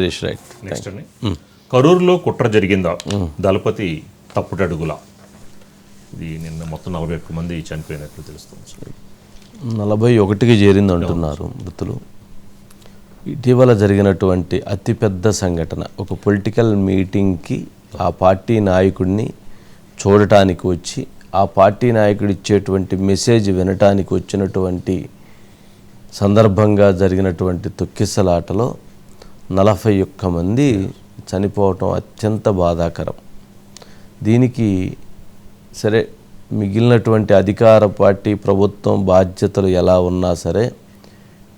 Next అండి. కరూరులో కుట్ర జరిగిందా? దళపతి తప్పుటడుగుల. ఇది నిన్న మొత్తం నలభై ఒక్క మంది చనిపోయినట్లు తెలుస్తుంది. నలభై ఒకటికి చేరింది అంటున్నారు మృతులు. ఇటీవల జరిగినటువంటి అతిపెద్ద సంఘటన. ఒక పొలిటికల్ మీటింగ్కి ఆ పార్టీ నాయకుడిని చూడటానికి వచ్చి ఆ పార్టీ నాయకుడు ఇచ్చేటువంటి మెసేజ్ వినటానికి వచ్చినటువంటి సందర్భంగా జరిగినటువంటి తొక్కిసలాటలో నలభై ఒక్క మంది చనిపోవటం అత్యంత బాధాకరం. దీనికి సరే మిగిలినటువంటి అధికార పార్టీ ప్రభుత్వం బాధ్యతలు ఎలా ఉన్నా సరే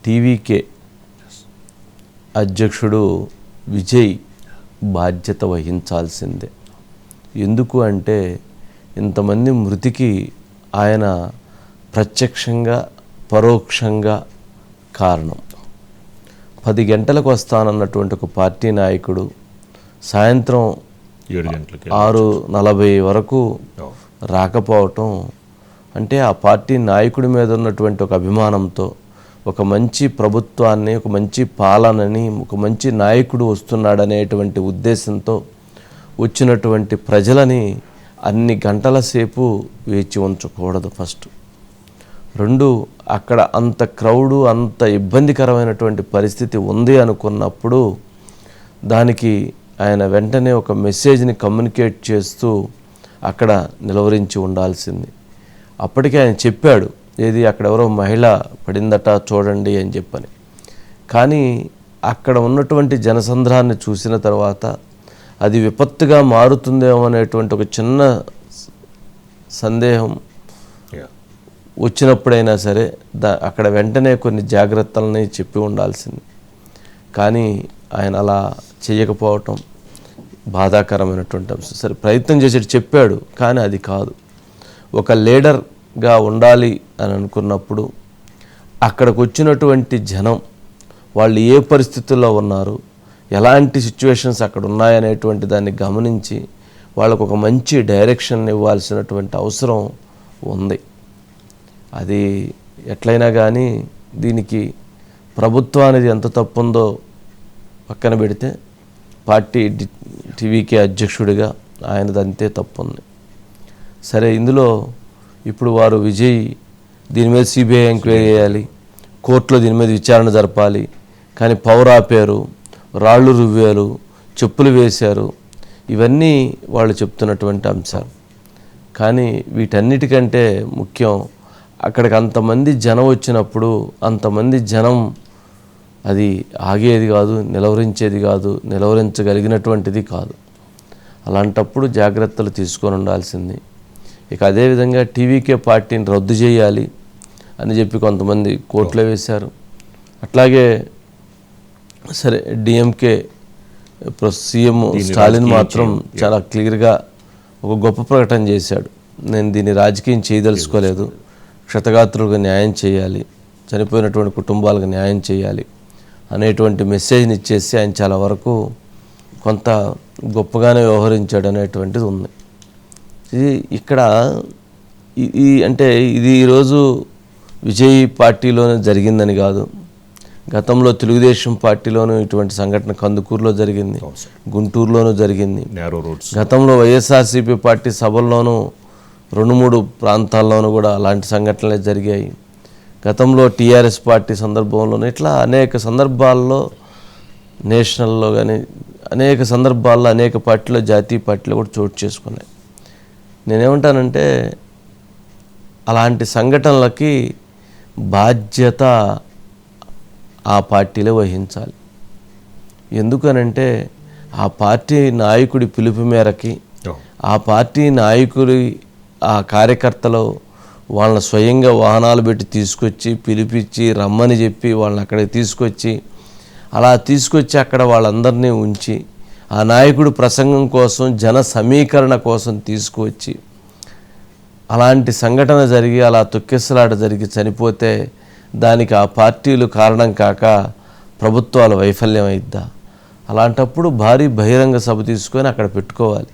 టీవీకే అధ్యక్షుడు విజయ్ బాధ్యత వహించాల్సిందే. ఎందుకు అంటే ఇంతమంది మృతికి ఆయన ప్రత్యక్షంగా పరోక్షంగా కారణం. పది గంటలకు వస్తానన్నటువంటి ఒక పార్టీ నాయకుడు సాయంత్రం ఏడు గంటలకి ఆరు నలభై వరకు రాకపోవటం అంటే ఆ పార్టీ నాయకుడి మీద ఉన్నటువంటి ఒక అభిమానంతో ఒక మంచి ప్రభుత్వాన్ని ఒక మంచి పాలనని ఒక మంచి నాయకుడు వస్తున్నాడనేటువంటి ఉద్దేశంతో వచ్చినటువంటి ప్రజలని అన్ని గంటల సేపు వేచి ఉంచకూడదు ఫస్ట్. రెండు అక్కడ అంత క్రౌడు అంత ఇబ్బందికరమైనటువంటి పరిస్థితి ఉంది అనుకున్నప్పుడు దానికి ఆయన వెంటనే ఒక మెసేజ్ని కమ్యూనికేట్ చేస్తూ అక్కడ నిలవరించి ఉండాల్సింది. అప్పటికే ఆయన చెప్పాడు ఏది అక్కడ ఎవరో మహిళ పడిందట చూడండి అని చెప్పని. కానీ అక్కడ ఉన్నటువంటి జనసంద్రాన్ని చూసిన తర్వాత అది విపత్తుగా మారుతుందేమో అనేటువంటి ఒక చిన్న సందేహం వచ్చినప్పుడైనా సరే దా అక్కడ వెంటనే కొన్ని జాగ్రత్తలని చెప్పి ఉండాల్సింది. కానీ ఆయన అలా చేయకపోవటం బాధాకరమైనటువంటి అంశం. సరే ప్రయత్నం చేసేటి చెప్పాడు కానీ అది కాదు. ఒక లీడర్గా ఉండాలి అని అనుకున్నప్పుడు అక్కడికి వచ్చినటువంటి జనం వాళ్ళు ఏ పరిస్థితుల్లో ఉన్నారు ఎలాంటి సిచ్యువేషన్స్ అక్కడ ఉన్నాయనేటువంటి దాన్ని గమనించి వాళ్ళకు ఒక మంచి డైరెక్షన్ ఇవ్వాల్సినటువంటి అవసరం ఉంది. అది ఎట్లయినా కానీ దీనికి ప్రభుత్వానికి ఎంత తప్పుందో పక్కన పెడితే పార్టీ టీవీకే అధ్యక్షుడిగా ఆయనది అంతే తప్పుంది. సరే ఇందులో ఇప్పుడు వారు విజయ్ దీని మీద సిబిఐ ఎంక్వైరీ చేయాలి కోర్టులో దీని మీద విచారణ జరపాలి కానీ పవర్ ఆపారు రాళ్ళు రువ్వారు చెప్పులు వేశారు ఇవన్నీ వాళ్ళు చెప్తున్నటువంటి అంశాలు. కానీ వీటన్నిటికంటే ముఖ్యం అక్కడికి అంతమంది జనం వచ్చినప్పుడు అంతమంది జనం అది ఆగేది కాదు నిలవరించేది కాదు నిలవరించగలిగినటువంటిది కాదు. అలాంటప్పుడు జాగ్రత్తలు తీసుకొని ఉండాల్సింది. ఇక అదేవిధంగా టీవీకే పార్టీని రద్దు చేయాలి అని చెప్పి కొంతమంది కోర్టులో వేశారు. అట్లాగే సరే డిఎంకే సీఎం స్టాలిన్ మాత్రం చాలా క్లియర్గా ఒక గొప్ప ప్రకటన చేశాడు. నేను దీన్ని రాజకీయం చేయదలుచుకోలేదు. క్షతగాత్రులకు న్యాయం చేయాలి చనిపోయినటువంటి కుటుంబాలకు న్యాయం చేయాలి అనేటువంటి మెసేజ్ని ఇచ్చేసి ఆయన చాలా వరకు కొంత గొప్పగానే వ్యవహరించాడు అనేటువంటిది ఉంది. ఇది ఇక్కడ ఈ- అంటే ఇది ఈరోజు విజయ్ పార్టీలోనే జరిగిందని కాదు గతంలో తెలుగుదేశం పార్టీలోనూ ఇటువంటి సంఘటన కందుకూరులో జరిగింది గుంటూరులోనూ జరిగింది. నేరో రోడ్స్ గతంలో వైఎస్ఆర్సీపీ పార్టీ సభల్లోనూ రెండు మూడు ప్రాంతాల్లోనూ కూడా అలాంటి సంఘటనలే జరిగాయి. గతంలో టీఆర్ఎస్ పార్టీ సందర్భంలోనూ ఇట్లా అనేక సందర్భాల్లో నేషనల్లో కానీ అనేక సందర్భాల్లో అనేక పార్టీలో జాతీయ పార్టీలు కూడా చోటు చేసుకున్నాయి. నేనేమంటానంటే అలాంటి సంఘటనలకి బాధ్యత ఆ పార్టీలే వహించాలి. ఎందుకనంటే ఆ పార్టీ నాయకుడి పిలుపు మేరకి ఆ పార్టీ నాయకుడి ఆ కార్యకర్తలు వాళ్ళని స్వయంగా వాహనాలు పెట్టి తీసుకొచ్చి పిలిపించి రమ్మని చెప్పి వాళ్ళని అక్కడికి తీసుకొచ్చి అలా తీసుకొచ్చి అక్కడ వాళ్ళందరినీ ఉంచి ఆ నాయకుడు ప్రసంగం కోసం జన సమీకరణ కోసం తీసుకువచ్చి అలాంటి సంఘటన జరిగి అలా తొక్కిసలాట జరిగి చనిపోతే దానికి ఆ పార్టీలు కారణం కాక ప్రభుత్వాల వైఫల్యం అయిద్దా? అలాంటప్పుడు భారీ బహిరంగ సభ తీసుకొని అక్కడ పెట్టుకోవాలి.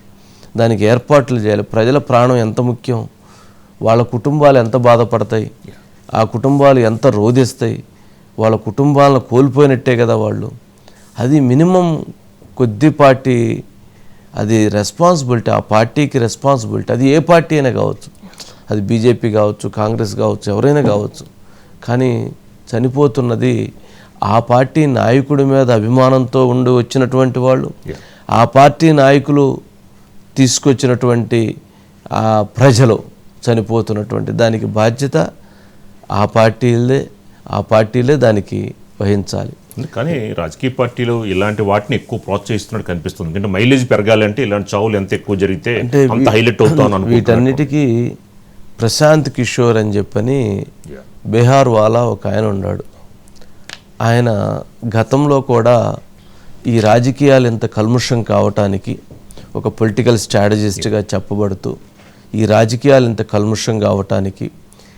దానికి ఏర్పాట్లు చేయాలి. ప్రజల ప్రాణం ఎంత ముఖ్యం? వాళ్ళ కుటుంబాలు ఎంత బాధపడతాయి? ఆ కుటుంబాలు ఎంత రోధిస్తాయి? వాళ్ళ కుటుంబాలను కోల్పోయినట్టే కదా వాళ్ళు. అది మినిమం కొద్దిపాటి అది రెస్పాన్సిబిలిటీ ఆ పార్టీకి రెస్పాన్సిబిలిటీ అది ఏ పార్టీ అయినా కావచ్చు. అది బీజేపీ కావచ్చు కాంగ్రెస్ కావచ్చు ఎవరైనా కావచ్చు. కానీ చనిపోతున్నది ఆ పార్టీ నాయకుడి మీద అభిమానంతో ఉండి వచ్చినటువంటి వాళ్ళు. ఆ పార్టీ నాయకులు తీసుకొచ్చినటువంటి ఆ ప్రజలు చనిపోతున్నటువంటి దానికి బాధ్యత ఆ పార్టీలే ఆ పార్టీలే దానికి వహించాలి. కానీ రాజకీయ పార్టీలు ఇలాంటి వాటిని ఎక్కువ ప్రోత్సహిస్తున్నట్టు కనిపిస్తుంది. ఎందుకంటే మైలేజ్ పెరగాలంటే ఇలాంటి చావులు ఎంత ఎక్కువ జరిగితే అంత హైలైట్ అవుతాను వీటన్నిటికీ ప్రశాంత్ కిషోర్ అని చెప్పని బీహార్ వాలా ఒక ఆయన ఉన్నాడు. ఆయన గతంలో కూడా ఈ రాజకీయాలు ఇంత కల్ముషం కావటానికి ఒక పొలిటికల్ స్ట్రాటజిస్ట్గా చెప్పబడుతూ ఈ రాజకీయాలు ఇంత కల్ముషం కావటానికి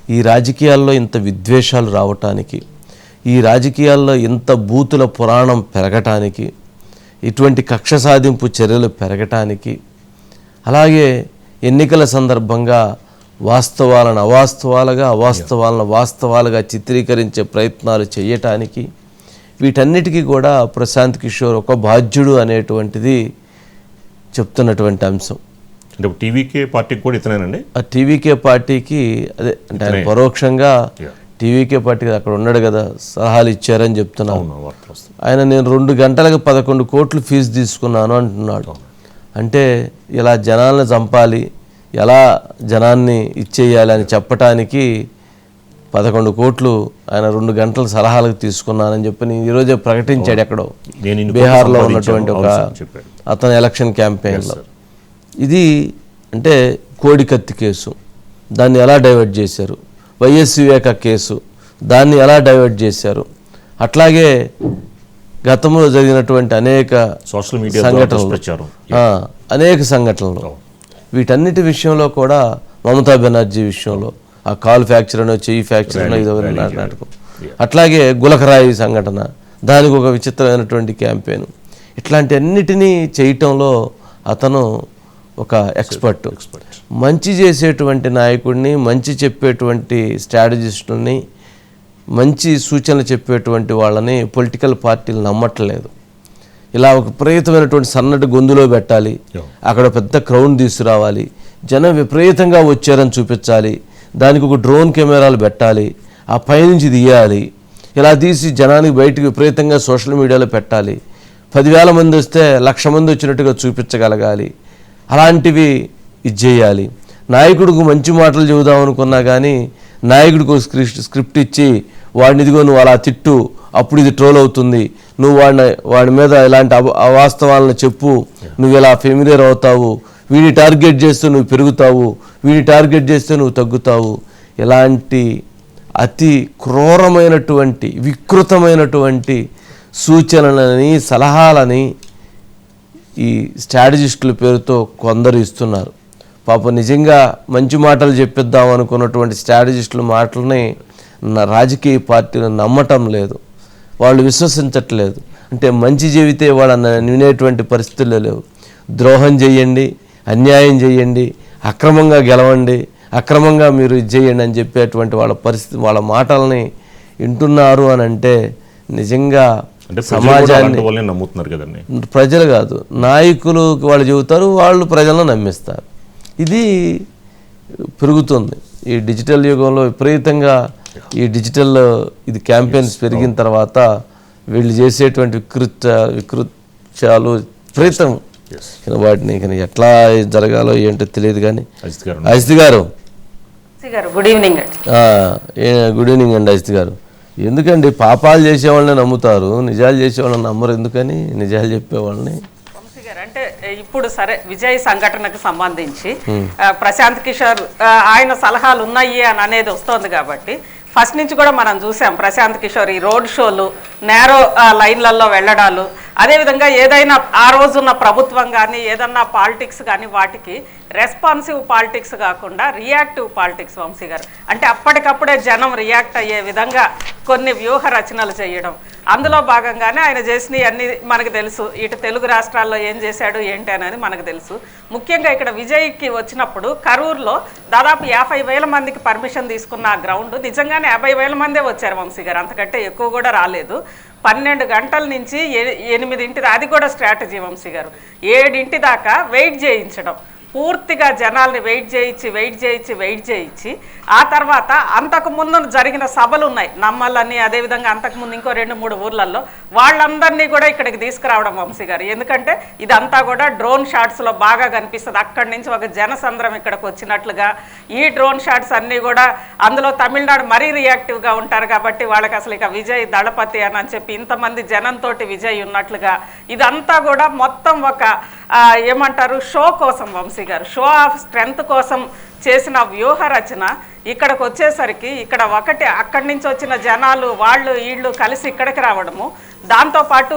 ఈ రాజకీయాల్లో ఇంత విద్వేషాలు రావటానికి ఈ రాజకీయాల్లో ఇంత బూతుల పురాణం పెరగటానికి ఇటువంటి కక్ష సాధింపు చర్యలు పెరగటానికి అలాగే ఎన్నికల సందర్భంగా వాస్తవాలను అవాస్తవాలుగా అవాస్తవాలను వాస్తవాలుగా చిత్రీకరించే ప్రయత్నాలు చేయటానికి వీటన్నిటికీ కూడా ప్రశాంత్ కిషోర్ ఒక బాధ్యుడు అనేటువంటిది చెప్తున్నటువంటి అంశం. అంటే టీవీకే పార్టీకి కూడా ఇతనేనండి? ఆ టీవీకే పార్టీకి అదే అంటే ఆయన పరోక్షంగా. టీవీకే పార్టీకి అక్కడ ఉన్నాడు కదా సలహాలు ఇచ్చారని చెప్తున్నాను. ఆయన నేను రెండు గంటలకు పదకొండు కోట్లు ఫీజు తీసుకున్నాను అంటున్నాడు. అంటే ఇలా జనాలను చంపాలి ఎలా జనాన్ని ఇచ్చేయాలి అని చెప్పటానికి పదకొండు కోట్లు ఆయన రెండు గంటల సలహాలకు తీసుకున్నానని చెప్పి నేను ఈరోజే ప్రకటించాడు ఎక్కడో. బీహార్లో. ఉన్నటువంటి ఒక. అతని ఎలక్షన్ క్యాంపెయిన్లో. ఇది అంటే కోడికత్తి కేసు. దాన్ని ఎలా డైవర్ట్ చేశారు? YS Viveka case. దాన్ని ఎలా డైవర్ట్ చేశారు? అట్లాగే గతంలో జరిగినటువంటి అనేక సోషల్ మీడియా సంఘటనలు. అనేక సంఘటనలు. వీటన్నిటి విషయంలో కూడా మమతా బెనర్జీ విషయంలో ఆ కాల్ ఫ్యాక్చర్ అనో చెయ్యి ఫ్యాక్చర్ అనో ఇదో నాటకం. అట్లాగే గులకరాయి సంఘటన. దానికి ఒక విచిత్రమైనటువంటి క్యాంపెయిన్. ఇట్లాంటి అన్నిటినీ చేయటంలో అతను ఒక ఎక్స్పర్ట్. మంచి చేసేటువంటి నాయకుడిని మంచి చెప్పేటువంటి స్ట్రాటజిస్టుల్ని మంచి సూచనలు చెప్పేటువంటి వాళ్ళని పొలిటికల్ పార్టీలు నమ్మట్లేదు. ఇలా ఒక విపరీతమైనటువంటి సన్నటి గొంతులో పెట్టాలి. అక్కడ పెద్ద క్రౌడ్ తీసుకురావాలి. జనం విపరీతంగా వచ్చారని చూపించాలి. దానికి ఒక డ్రోన్ కెమెరాలు పెట్టాలి ఆ పైనుంచి తీయాలి ఇలా తీసి జనానికి బయటికి విపరీతంగా సోషల్ మీడియాలో పెట్టాలి. పదివేల మంది వస్తే లక్ష మంది వచ్చినట్టుగా చూపించగలగాలి. అలాంటివి ఇది చేయాలి. నాయకుడికి మంచి మాటలు చెబుదాం అనుకున్నా కానీ నాయకుడికి ఒక స్క్రిప్ట్ స్క్రిప్ట్ ఇచ్చి వాడిని ఇదిగో నువ్వు అలా తిట్టు అప్పుడు ఇది ట్రోల్ అవుతుంది. నువ్వు వాడిని వాడి మీద ఇలాంటి అవ అవాస్తవాలను చెప్పు నువ్వు ఇలా ఫెమిలియర్ అవుతావు వీడిని టార్గెట్ చేస్తే నువ్వు పెరుగుతావు వీడిని టార్గెట్ చేస్తే నువ్వు తగ్గుతావు. ఇలాంటి అతి క్రూరమైనటువంటి వికృతమైనటువంటి సూచనలని సలహాలని ఈ స్ట్రాటజిస్టుల పేరుతో కొందరు ఇస్తున్నారు. పాప నిజంగా మంచి మాటలు చెప్పిద్దాం అనుకున్నటువంటి స్ట్రాటజిస్టుల మాటలని నా రాజకీయ పార్టీలు నమ్మటం లేదు. వాళ్ళు విశ్వసించట్లేదు. అంటే మంచి చెబితే వాళ్ళని వినేటువంటి పరిస్థితుల్లో లేవు. ద్రోహం చేయండి అన్యాయం చేయండి అక్రమంగా గెలవండి అక్రమంగా మీరు ఇది చేయండి అని చెప్పేటువంటి వాళ్ళ పరిస్థితి వాళ్ళ మాటల్ని వింటున్నారు అని అంటే నిజంగా సమాజాన్ని నమ్ముతున్నారు కదండి. ప్రజలు కాదు నాయకులు వాళ్ళు చెబుతారు వాళ్ళు ప్రజలను నమ్మిస్తారు. ఇది పెరుగుతుంది. ఈ డిజిటల్ యుగంలో విపరీతంగా ఈ డిజిటల్ ఇది క్యాంపెయిన్స్ పెరిగిన తర్వాత వీళ్ళు చేసేటువంటి వికృత వికృత్యాలు విపరీతం ఇక వాటిని ఇక ఎట్లా జరగాలో ఏంటో తెలియదు కానీ అజిత్ గారు అజిత్ గారు. సి గారు గుడ్ ఈవినింగ్ అండి. ఆ, ఏ గుడ్ ఈవినింగ్ అండి అజిత్ గారు. ఎందుకండి పాపాలు చేసేవాళ్ళని నమ్ముతారు నిజాలు చేసేవాళ్ళని నమ్మరు ఎందుకని? నిజాలు చెప్పేవాళ్ళని. అంటే ఇప్పుడు సరే విజయ్ సంఘటనకు సంబంధించి ప్రశాంత్ కిషోర్ ఆయన సలహాలు ఉన్నాయి అని అనేది వస్తోంది కాబట్టి ఫస్ట్ నుంచి కూడా మనం చూసాం ప్రశాంత్ కిషోర్ ఈ రోడ్ షోలు నేరో ఆ, లైన్లలో వెళ్ళడాలు అదేవిధంగా ఏదైనా ఆ రోజున్న ప్రభుత్వం కానీ ఏదన్నా పాలిటిక్స్ కానీ వాటికి రెస్పాన్సివ్ పాలిటిక్స్ కాకుండా రియాక్టివ్ పాలిటిక్స్ వంశీ గారు. అంటే అప్పటికప్పుడే జనం రియాక్ట్ అయ్యే విధంగా కొన్ని వ్యూహ రచనలు చేయడం. అందులో భాగంగానే ఆయన చేసినవి అన్ని మనకు తెలుసు. ఇటు తెలుగు రాష్ట్రాల్లో ఏం చేశాడు ఏంటి అనేది మనకు తెలుసు. ముఖ్యంగా ఇక్కడ విజయ్కి వచ్చినప్పుడు కరూర్లో దాదాపు యాభై వేల మందికి పర్మిషన్ తీసుకున్న ఆ గ్రౌండ్ నిజంగానే యాభై వేల మందే వచ్చారు వంశీ గారు. అంతకంటే ఎక్కువ కూడా రాలేదు. పన్నెండు గంటల నుంచి ఎనిమిదింటి అది కూడా స్ట్రాటజీ వంశీ గారు. ఏడింటి దాకా వెయిట్ చేయించడం. పూర్తిగా జనాల్ని వెయిట్ చేయించి వెయిట్ చేయించి వెయిట్ చేయించి ఆ తర్వాత అంతకు ముందు జరిగిన సభలు ఉన్నాయి. నమ్మలని అదేవిధంగా అంతకు ముందు ఇంకో రెండు మూడు ఊర్లలో వాళ్ళందరినీ కూడా ఇక్కడికి తీసుకురావడం వంశీ గారు. ఎందుకంటే ఇదంతా కూడా డ్రోన్ షాట్స్లో బాగా కనిపిస్తుంది. అక్కడి నుంచి ఒక జనసంద్రం ఇక్కడికి వచ్చినట్లుగా ఈ డ్రోన్ షాట్స్ అన్నీ కూడా అందులో తమిళనాడు మరీ రియాక్టివ్గా ఉంటారు కాబట్టి వాళ్ళకి అసలు ఇక విజయ్ దళపతి అని చెప్పి ఇంతమంది జనంతో విజయ్ ఉన్నట్లుగా ఇదంతా కూడా మొత్తం ఒక ఏమంటారు? షో కోసం వంశీ గారు. షో ఆఫ్ స్ట్రెంగ్త్ కోసం చేసిన వ్యూహ రచన ఇక్కడికి వచ్చేసరికి ఇక్కడ ఒకటి అక్కడి నుంచి వచ్చిన జనాలు వాళ్ళు వీళ్ళు కలిసి ఇక్కడికి రావడము. దాంతోపాటు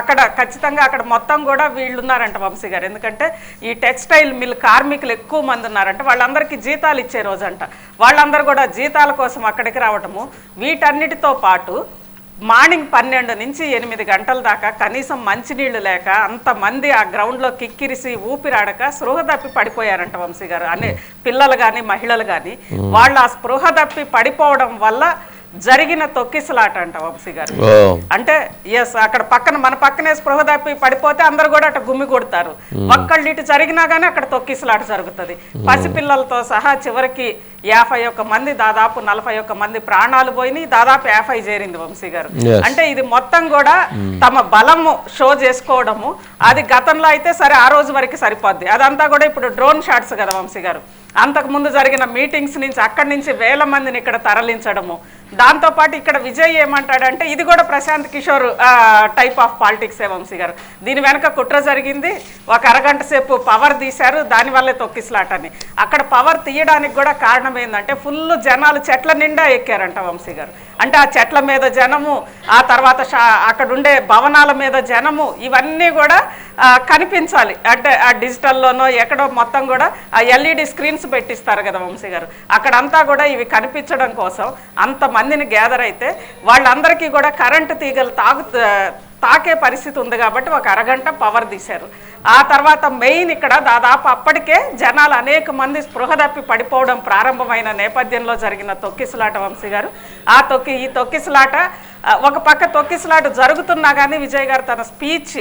అక్కడ ఖచ్చితంగా అక్కడ మొత్తం కూడా వీళ్ళు ఉన్నారంట వంశీ గారు. ఎందుకంటే ఈ టెక్స్టైల్ మిల్ కార్మికులు ఎక్కువ మంది ఉన్నారంట. వాళ్ళందరికీ జీతాలు ఇచ్చే రోజంట. వాళ్ళందరూ కూడా జీతాల కోసం అక్కడికి రావడము వీటన్నిటితో పాటు మార్నింగ్ పన్నెండు నుంచి ఎనిమిది గంటల దాకా కనీసం మంచినీళ్ళు లేక అంతమంది ఆ గ్రౌండ్లో కిక్కిరిసి ఊపిరాడక స్పృహ తప్పి పడిపోయారంట వంశీ గారు. అనే పిల్లలు కానీ మహిళలు కానీ వాళ్ళు ఆ స్పృహ తప్పి పడిపోవడం వల్ల జరిగిన తొక్కిసలాట అంట వంశీ గారు. అంటే ఎస్ అక్కడ పక్కన మన పక్కనే స్పృహ తప్పి పడిపోతే అందరు కూడా అటు గుమ్మి కొడతారు. ఒక్కళ్ళు ఇటు జరిగినా గానీ అక్కడ తొక్కిసలాట జరుగుతుంది. పసిపిల్లలతో సహా చివరికి యాభై ఒక్క మంది దాదాపు నలభై ఒక్క మంది ప్రాణాలు పోయినాయి. దాదాపు యాభై చేరింది వంశీ గారు. అంటే ఇది మొత్తం కూడా తమ బలము షో చేసుకోవడము. అది గతంలో అయితే సరే ఆ రోజు వరకు సరిపోద్ది. అదంతా కూడా ఇప్పుడు డ్రోన్ షాట్స్ కదా వంశీ గారు. అంతకు ముందు జరిగిన మీటింగ్స్ నుంచి అక్కడి నుంచి వేల మందిని ఇక్కడ తరలించడము. దాంతోపాటు ఇక్కడ విజయ్ ఏమంటాడంటే ఇది కూడా Prashant Kishor type of politics ఏ వంశీ గారు. దీని వెనక కుట్ర జరిగింది. ఒక అరగంట సేపు పవర్ తీశారు. దానివల్లే తొక్కిసలాటని. అక్కడ పవర్ తీయడానికి కూడా కారణం ఏంటంటే ఫుల్ జనాలు చెట్ల నిండా ఎక్కారంట వంశీ గారు. అంటే ఆ చెట్ల మీద జనము ఆ తర్వాత అక్కడ ఉండే భవనాల మీద జనము ఇవన్నీ కూడా కనిపించాలి. అంటే ఆ డిజిటల్లోనో ఎక్కడో మొత్తం కూడా ఆ ఎల్ఈడి స్క్రీన్స్ పెట్టిస్తారు కదా వంశీ గారు. అక్కడంతా కూడా ఇవి కనిపించడం కోసం అంతమందిని గ్యాదర్ అయితే వాళ్ళందరికీ కూడా కరెంటు తీగలు తాగు తాకే పరిస్థితి ఉంది కాబట్టి ఒక అరగంట పవర్ తీశారు. ఆ తర్వాత మెయిన్ ఇక్కడ దాదాపు అప్పటికే జనాలు అనేక మంది స్పృహ తప్పి పడిపోవడం ప్రారంభమైన నేపథ్యంలో జరిగిన తొక్కిసలాట వంశీ గారు. ఆ తొక్కి ఈ తొక్కిసలాట ఒక పక్క తొక్కిసలాట జరుగుతున్నా కానీ విజయ్ గారు తన స్పీచ్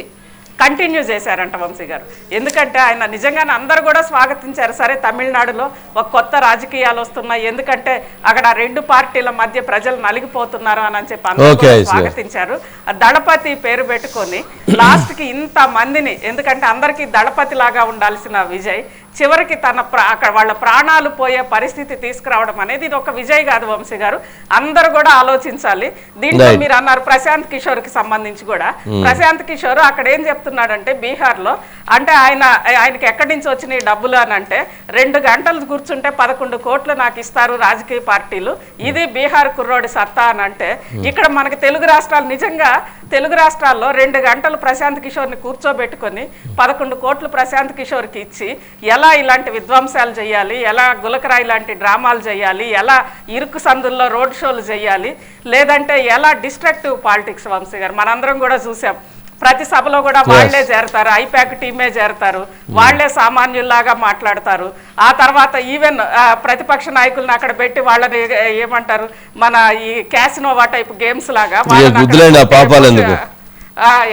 కంటిన్యూ చేశారంట వంశీ గారు. ఎందుకంటే ఆయన నిజంగానే అందరూ కూడా స్వాగతించారు. సరే తమిళనాడులో ఒక కొత్త రాజకీయాలు వస్తున్నాయి. ఎందుకంటే అక్కడ రెండు పార్టీల మధ్య ప్రజలు నలిగిపోతున్నారు అని చెప్పి అందరూ. స్వాగతించారు. ఆ దళపతి పేరు పెట్టుకొని లాస్ట్కి ఇంత మందిని ఎందుకంటే అందరికీ దళపతి లాగా ఉండాల్సిన విజయ్ చివరికి తన ప్రా- అక్కడ వాళ్ళ ప్రాణాలు పోయే పరిస్థితి తీసుకురావడం అనేది ఇది ఒక విజయ్ కాదు వంశీ గారు. అందరూ కూడా ఆలోచించాలి. దీంట్లో. మీరు అన్నారు ప్రశాంత్ కిషోర్కి సంబంధించి కూడా. ప్రశాంత్ కిషోర్ అక్కడ ఏం చెప్తున్నాడంటే బీహార్లో అంటే ఆయన ఆయనకి ఎక్కడి నుంచి వచ్చినాయి డబ్బులు అని అంటే రెండు గంటలు కూర్చుంటే పదకొండు కోట్లు నాకు ఇస్తారు రాజకీయ పార్టీలు. ఇది బీహార్ కుర్రోడి సత్తా అని అంటే ఇక్కడ మనకి తెలుగు రాష్ట్రాలు నిజంగా తెలుగు రాష్ట్రాల్లో రెండు గంటలు ప్రశాంత్ కిషోర్ని కూర్చోబెట్టుకొని పదకొండు కోట్లు ప్రశాంత్ కిషోర్కి ఇచ్చి ఎలా ఇలాంటి విధ్వంసాలు చేయాలి? ఎలా గులకరాయి లాంటి డ్రామాలు చేయాలి? ఎలా ఇరుకు సందుల్లో రోడ్ షోలు చేయాలి? లేదంటే ఎలా డిస్ట్రక్టివ్ పాలిటిక్స్? వంశీ గారు మనందరం కూడా చూసాం. ప్రతి సభలో కూడా వాళ్ళే చేరతారు. ఐపాక్ టీమే చేరతారు. వాళ్ళే సామాన్యుల్లాగా మాట్లాడతారు. ఆ తర్వాత ఈవెన్ ప్రతిపక్ష నాయకులను అక్కడ పెట్టి వాళ్ళని ఏమంటారు? మన ఈ క్యాసినోవా టైప్ గేమ్స్ లాగా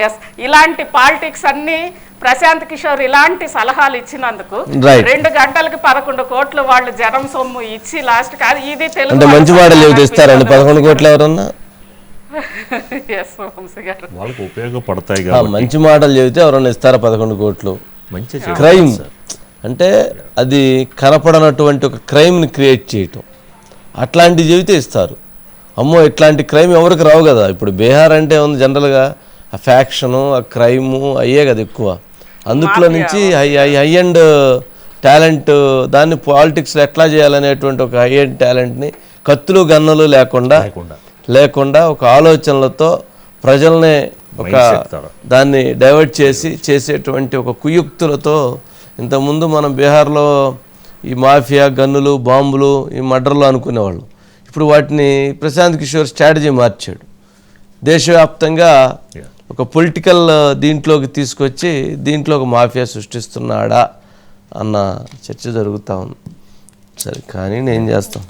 yes. ఇలాంటి పాలిటిక్స్ అన్ని ప్రశాంత్ కిషోర్ ఇలాంటి సలహాలు ఇచ్చినందుకు. రెండు గంటలకి పదకొండు కోట్లు వాళ్ళు జనం సొమ్ము ఇచ్చి లాస్ట్ కాదు ఇది తెలుగు అంటే మంచి ఏమిటి ఇస్తారండి పదకొండు కోట్లు ఎవరన్నా? Yes, వంశీ గారు. వాళ్ళకు ఉపయోగపడతాయి ఆ, కాబట్టి. మంచి మాటలు చెబితే ఎవరన్నా ఇస్తారా పదకొండు కోట్లు? మంచి క్రైమ్ అంటే అది కనపడనటువంటి ఒక క్రైమ్ని క్రియేట్ చేయటం. అట్లాంటివి చెబితే ఇస్తారు. అమ్మో ఇట్లాంటి క్రైమ్ ఎవరికి రావు కదా? ఇప్పుడు బీహార్ అంటే ఉంది జనరల్గా ఆ ఫ్యాక్షను ఆ క్రైము అయ్యే కదా ఎక్కువ. అందుట్లో నుంచి high high high and talent దాన్ని పాలిటిక్స్లో ఎట్లా చేయాలనేటువంటి ఒక హై అండ్ టాలెంట్ని కత్తులు గన్నులు లేకుండా లేకుండా. లేకుండా ఒక ఆలోచనలతో ప్రజల్ని ఒక. దాన్ని డైవర్ట్ చేసి చేసేటువంటి ఒక కుయుక్తులతో ఇంతకుముందు మనం బీహార్లో ఈ మాఫియా గన్నులు బాంబులు ఈ మర్డర్లు అనుకునేవాళ్ళు ఇప్పుడు వాటిని ప్రశాంత్ కిషోర్ స్ట్రాటజీ మార్చాడు దేశవ్యాప్తంగా. ఒక పొలిటికల్ దీంట్లోకి తీసుకొచ్చి దీంట్లో ఒక మాఫియా సృష్టిస్తున్నాడా అన్న చర్చ జరుగుతూ ఉంది. సరే కానీ నేను చేస్తాను?